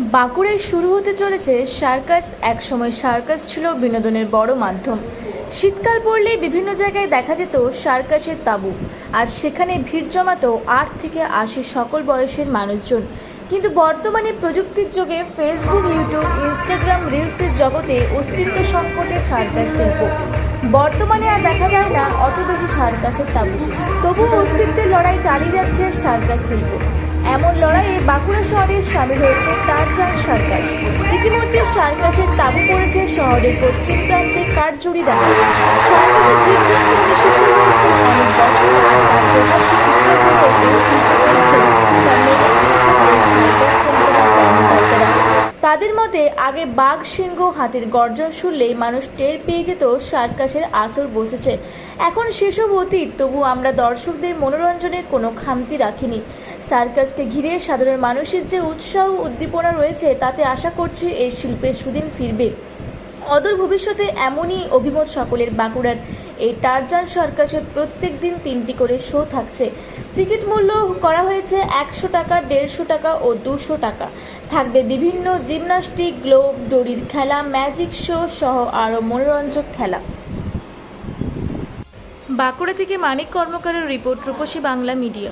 বাঁকুড়ায় শুরু হতে চলেছে সার্কাস। একসময় সার্কাস ছিল বিনোদনের বড় মাধ্যম। শীতকাল পড়লেই বিভিন্ন জায়গায় দেখা যেত সার্কাসের তাঁবু। আর সেখানে ভিড় জমাতো আট থেকে আশি সকল বয়সের মানুষজন। কিন্তু বর্তমানে প্রযুক্তির যুগে ফেসবুক ইউটিউব ইনস্টাগ্রাম রিলসের জগতে অস্তিত্ব সংকটে সার্কাস শিল্প। বর্তমানে আর দেখা যায় না অত বেশি সার্কাসের তাঁবু। তবুও অস্তিত্বের লড়াই চালিয়ে যাচ্ছে সার্কাস শিল্প। এমন লড়াইয়ে বাঁকুড়া শহরে সামিল হয়েছে তার চার সার্কাস। ইতিমধ্যে সার্কাসের তাবু পড়েছে শহরের পশ্চিম প্রান্তে কাঠজুড়ি ডাকা সার্কাসের জীবজন্তু নিষিদ্ধ হয়েছে অনেক বছর আর তার প্রভাব চিকিৎসা করে এই শিল্প রয়েছে তা মেনে নিয়েছে এই সার্কাস কোম্পানির কর্মকর্তারা তাদের মতে, আগে বাঘ, সিংহ, হাতির গর্জন শুনলেই মানুষ টের পেয়ে যেত সার্কাসের আসর বসেছে। এখন সেসব অতীত তবু আমরা দর্শকদের মনোরঞ্জনের কোনো খামতি রাখিনি। সার্কাসকে ঘিরে সাধারণ মানুষের যে উৎসাহ উদ্দীপনা রয়েছে, তাতে আশা করছি এই শিল্পের সুদিন ফিরবে। অদূর ভবিষ্যতে এমনই অভিমত সকলের বাঁকুড়ার। এই টারজান সার্কাসের প্রত্যেক দিন তিনটি করে শো থাকছে। টিকিট মূল্য করা হয়েছে একশো টাকা, দেড়শো টাকা ও দুশো টাকা। থাকবে বিভিন্ন জিমনাস্টিক, গ্লোব, দড়ির খেলা, ম্যাজিক শো সহ আরও মনোরঞ্জক খেলা। বাঁকুড়া থেকে মানিক কর্মকারের রিপোর্ট রূপসী বাংলা মিডিয়া।